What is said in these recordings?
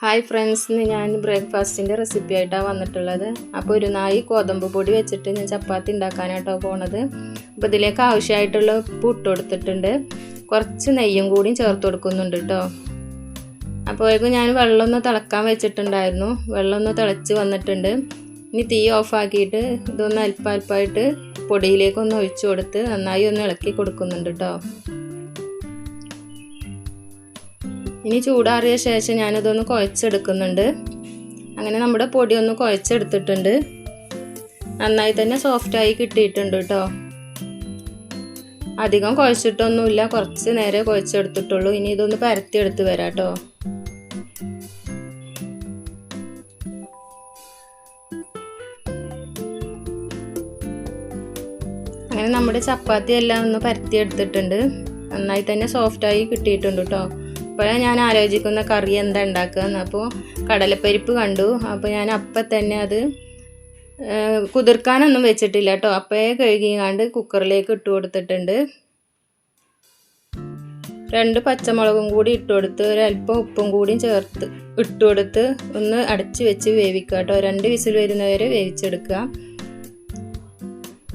Hi friends ഇന്ന് ഞാൻ ബ്രേക്ക്ഫാസ്റ്റിന്റെ recipe ആയിട്ടാണ് വന്നിട്ടുള്ളത്. അപ്പോൾ ഒരു നായി ഗോതമ്പ് പൊടി വെച്ചിട്ട് ഞാൻ ചപ്പാത്തി ഉണ്ടാക്കാനായിട്ടോ പോണത്. അപ്പോൾ ഇതിലേക്ക് ആവശ്യമായിട്ടുള്ള ഉപ്പ് ഇട്ട് കൊടുത്തിട്ടുണ്ട്. കുറച്ച് നെയ്യും കൂടിയും ചേർത്ത് കൊടുക്കുന്നുണ്ട് കേട്ടോ അപ്പോഴേക്കും ഞാൻ വെള്ളം ഒന്ന് തിളക്കാൻ വെച്ചിട്ടുണ്ടായിരുന്നു. വെള്ളം ഒന്ന് തിളച്ച് വന്നിട്ടുണ്ട്. ഇനി തീ ഓഫാക്കിയിട്ട് ഇതൊന്ന് അല്പ അല്പമായിട്ട് പൊടിയിലേക്കൊന്ന് ഒഴിച്ചു കൊടുത്ത് നന്നായി ഒന്ന് ഇളക്കി കൊടുക്കുന്നുണ്ട് കേട്ടോ ഇനി ചൂടാറിയ ശേഷം ഞാനിതൊന്ന് കുഴച്ചെടുക്കുന്നുണ്ട്. അങ്ങനെ നമ്മുടെ പൊടി ഒന്ന് കുഴച്ചെടുത്തിട്ടുണ്ട്. നന്നായി തന്നെ സോഫ്റ്റായി കിട്ടിയിട്ടുണ്ട് കേട്ടോ അധികം കുഴച്ചിട്ടൊന്നുമില്ല കുറച്ച് നേരെ കുഴച്ചെടുത്തിട്ടുള്ളൂ. ഇനി ഇതൊന്ന് പരത്തി എടുത്ത് വരാം കേട്ടോ അങ്ങനെ നമ്മുടെ ചപ്പാത്തി എല്ലാം ഒന്ന് പരത്തി എടുത്തിട്ടുണ്ട് നന്നായി തന്നെ സോഫ്റ്റായി കിട്ടിയിട്ടുണ്ട് കേട്ടോ അപ്പോഴാണ് ഞാൻ ആലോചിക്കുന്ന കറി എന്താ ഉണ്ടാക്കുക അപ്പോൾ കടലപ്പരിപ്പ് കണ്ടു. അപ്പോൾ ഞാൻ അപ്പം തന്നെ അത് കുതിർക്കാനൊന്നും വെച്ചിട്ടില്ല കേട്ടോ. അപ്പേ കഴുകിയാണ്ട് കുക്കറിലേക്ക് ഇട്ട് കൊടുത്തിട്ടുണ്ട്. രണ്ട് പച്ചമുളകും കൂടി ഇട്ട് കൊടുത്ത് ഒരല്പം ഉപ്പും കൂടി ചേർത്ത് ഇട്ട് കൊടുത്ത് ഒന്ന് അടച്ച് വെച്ച് വേവിക്കുക കേട്ടോ. രണ്ട് വിസിൽ വരുന്നവരെ വേവിച്ചെടുക്കുക.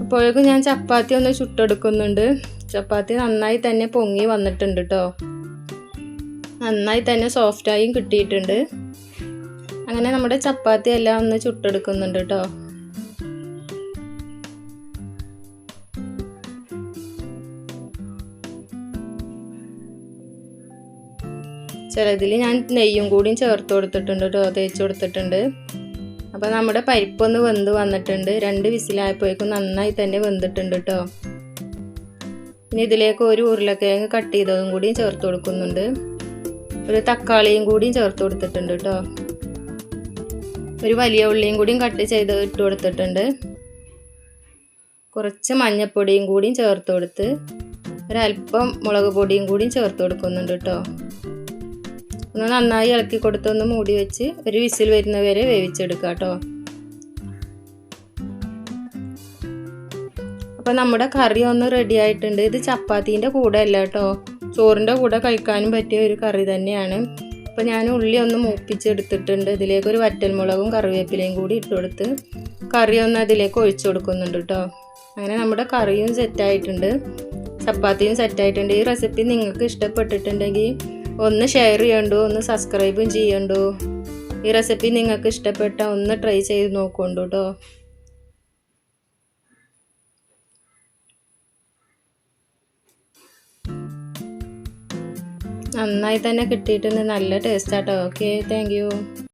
അപ്പോഴേക്കും ഞാൻ ചപ്പാത്തി ഒന്ന് ചുട്ടെടുക്കുന്നുണ്ട്. ചപ്പാത്തി നന്നായി തന്നെ പൊങ്ങി വന്നിട്ടുണ്ട് കേട്ടോ. നന്നായി തന്നെ സോഫ്റ്റായും കിട്ടിയിട്ടുണ്ട്. അങ്ങനെ നമ്മുടെ ചപ്പാത്തി എല്ലാം ഒന്ന് ചുട്ടെടുക്കുന്നുണ്ട് കേട്ടോ ചിലതിൽ ഞാൻ നെയ്യും കൂടിയും ചേർത്ത് കൊടുത്തിട്ടുണ്ട് കേട്ടോ തേച്ച് കൊടുത്തിട്ടുണ്ട്. അപ്പോൾ നമ്മുടെ പരിപ്പൊന്ന് വെന്ത് വന്നിട്ടുണ്ട്. രണ്ട് വിസിലായപ്പോഴേക്കും നന്നായി തന്നെ വെന്തിട്ടുണ്ട് കേട്ടോ ഇനി ഇതിലേക്ക് ഒരു ഉരുളക്കിഴങ്ങ് കട്ട് ചെയ്തതും കൂടിയും ചേർത്ത് കൊടുക്കുന്നുണ്ട്. ഒരു തക്കാളിയും കൂടിയും ചേർത്ത് കൊടുത്തിട്ടുണ്ട് കേട്ടോ. ഒരു വലിയ ഉള്ളിയും കൂടിയും കട്ട് ചെയ്ത് ഇട്ട് കൊടുത്തിട്ടുണ്ട്. കുറച്ച് മഞ്ഞപ്പൊടിയും കൂടിയും ചേർത്ത് കൊടുത്ത് ഒരല്പം മുളക് പൊടിയും കൂടിയും ചേർത്ത് കൊടുക്കുന്നുണ്ട് കേട്ടോ. ഒന്ന് നന്നായി ഇളക്കി കൊടുത്തൊന്ന് മൂടി വെച്ച് ഒരു വിസിൽ വരുന്നവരെ വേവിച്ചെടുക്കുക കേട്ടോ. അപ്പം നമ്മുടെ കറി ഒന്ന് റെഡി ആയിട്ടുണ്ട്. ഇത് ചപ്പാത്തീന്റെ കൂടെ അല്ല കേട്ടോ. ചോറിന്റെ കൂടെ കഴിക്കാനും പറ്റിയ ഒരു കറി തന്നെയാണ്. അപ്പോൾ ഞാൻ ഉള്ളി ഒന്ന് മൂപ്പിച്ചെടുത്തിട്ടുണ്ട്. ഇതിലേക്ക് ഒരു വറ്റൽമുളകും കറിവേപ്പിലയും കൂടി ഇട്ട് കൊടുത്ത് കറി ഒന്ന് അതിലേക്ക് ഒഴിച്ചു കൊടുക്കുന്നുണ്ട് കേട്ടോ അങ്ങനെ നമ്മുടെ കറിയും സെറ്റായിട്ടുണ്ട് ചപ്പാത്തിയും സെറ്റായിട്ടുണ്ട് ഈ റെസിപ്പി നിങ്ങൾക്ക് ഇഷ്ടപ്പെട്ടിട്ടുണ്ടെങ്കിൽ ഒന്ന് ഷെയർ ചെയ്യണ്ടു? ഒന്ന് സബ്സ്ക്രൈബും ചെയ്യണ്ടു? ഈ റെസിപ്പി നിങ്ങൾക്ക് ഇഷ്ടപ്പെട്ട ഒന്ന് ട്രൈ ചെയ്ത് നോക്കണ്ടു കേട്ടോ നന്നായി തന്നെ കിട്ടിയിട്ടുണ്ട്. നല്ല ടേസ്റ്റ് ആട്ടോ. Okay thank